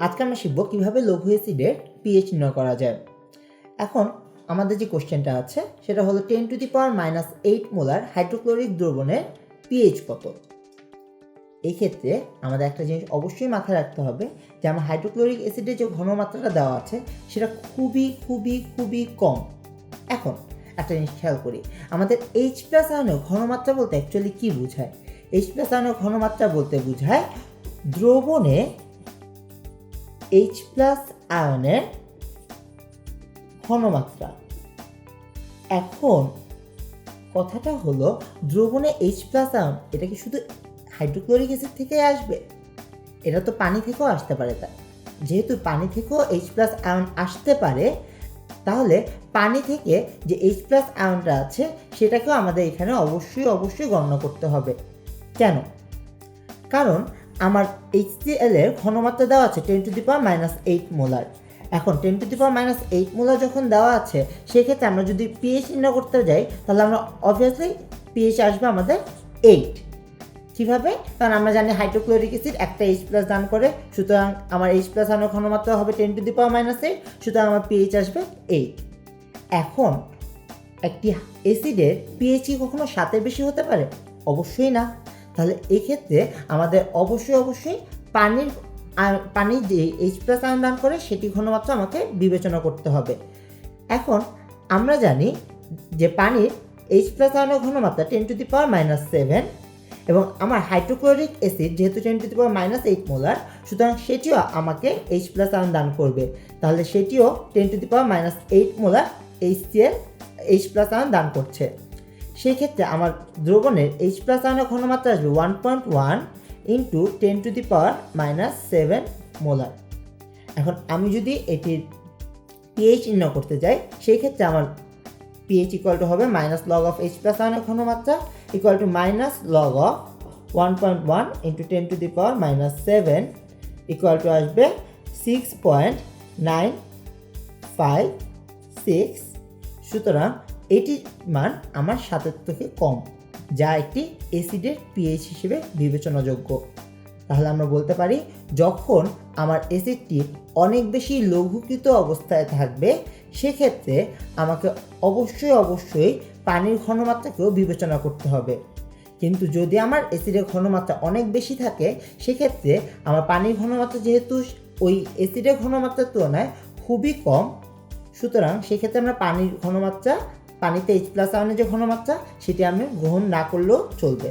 আজকে আমরা শিখব কীভাবে লঘু অ্যাসিডের পিএইচ নির্ণয় করা যায়। এখন আমাদের যে কোশ্চেনটা আছে, সেটা হলো ten to the power minus eight molar hydrochloric দ্রবণের পিএইচ কত? এই ক্ষেত্রে আমাদের একটা জিনিস অবশ্যই মাথায় রাখতে হবে যে আমার হাইড্রোক্লোরিক অ্যাসিডের যে ঘনমাত্রাটা দেওয়া আছে, সেটা খুবই খুবই খুবই কম। এখন একটা জিনিস খেয়াল করি, আমাদের এইচ প্লাস আয়নের ঘনমাত্রা বলতে অ্যাকচুয়ালি কী বোঝায়? এইচ প্লাস আয়নের ঘনমাত্রা বলতে বোঝায় দ্রবণে এইচ প্লাস আয়নের ঘনমাত্রা। এখন কথাটা হলো, দ্রবণে এইচ প্লাস আয়ন এটা কি শুধু হাইড্রোক্লোরিক অ্যাসিড থেকেই আসবে? এটা তো পানি থেকেও আসতে পারে তা। যেহেতু পানি থেকেও এইচ প্লাস আয়ন আসতে পারে, তাহলে পানি থেকে যে এইচ প্লাস আয়নটা আছে, সেটাকেও আমাদের এখানে অবশ্যই অবশ্যই গণনা করতে হবে। কেন? কারণ আমার এইচসিএল এর ঘনমাত্রা দেওয়া আছে ten to the power minus eight molar এখন ten to the power minus eight molar যখন দেওয়া আছে, সেক্ষেত্রে আমরা যদি পিএইচ নির্ণয় করতে যাই, তাহলে আমরা অবভিয়াসলি পিএইচ আসবে আমাদের এইট কীভাবে? কারণ আমরা জানি হাইড্রোক্লোরিক অ্যাসিড একটা এইচ প্লাস দান করে, সুতরাং আমার এইচ প্লাস আনার ঘনমাত্রা হবে ten to the power minus eight সুতরাং আমার পিএইচ আসবে এইট এখন একটি অ্যাসিডের পিএইচ কি কখনো সাতের বেশি হতে পারে? অবশ্যই না। তাহলে এক্ষেত্রে আমাদের অবশ্যই অবশ্যই পানির পানির যে এইচ প্লাস আয়ন দান করে সেটি ঘনমাত্রা আমাকে বিবেচনা করতে হবে। এখন আমরা জানি যে পানির এইচ প্লাস আয়নের ঘনমাত্রা ten to the power minus seven এবং আমার হাইড্রোক্লোরিক অ্যাসিড যেহেতু ten to the power minus eight molar সুতরাং সেটিও আমাকে এইচ প্লাস আয়ন দান করবে। তাহলে সেটিও ten to the power minus eight molar H C L H plus ion দান করছে। সেই ক্ষেত্রে আমার দ্রবণের এইচ প্লাস আয়নের ঘনমাত্রা আসবে one point one into ten to the power minus seven molar এখন আমি যদি এটির পিএইচ নির্ণয় করতে যাই সেই ক্ষেত্রে আমার পিএইচ ইকুয়াল টু হবে minus log of H plus আয়নের ঘনমাত্রা equal to minus log of one point one into ten to the power minus seven equal to আসবে six point nine five six সুতরাং এটির মান আমার সাতের থেকে কম, যা একটি অ্যাসিডের পিএইচ হিসেবে বিবেচনাযোগ্য। তাহলে আমরা বলতে পারি, যখন আমার অ্যাসিডটি অনেক বেশি লঘুকৃত অবস্থায় থাকবে, সেক্ষেত্রে আমাকে অবশ্যই অবশ্যই পানির ঘনমাত্রাকেও বিবেচনা করতে হবে। কিন্তু যদি আমার অ্যাসিডের ঘনমাত্রা অনেক বেশি থাকে, সেক্ষেত্রে আমার পানির ঘনমাত্রা যেহেতু ওই অ্যাসিডের ঘনমাত্রার তুলনায় খুবই কম, সুতরাং সেক্ষেত্রে আমরা পানির ঘনমাত্রা পানিতে এইচ প্লাস আয়নে যে ঘনমাত্রা সেটি আমি গ্রহণ না করলেও চলবে।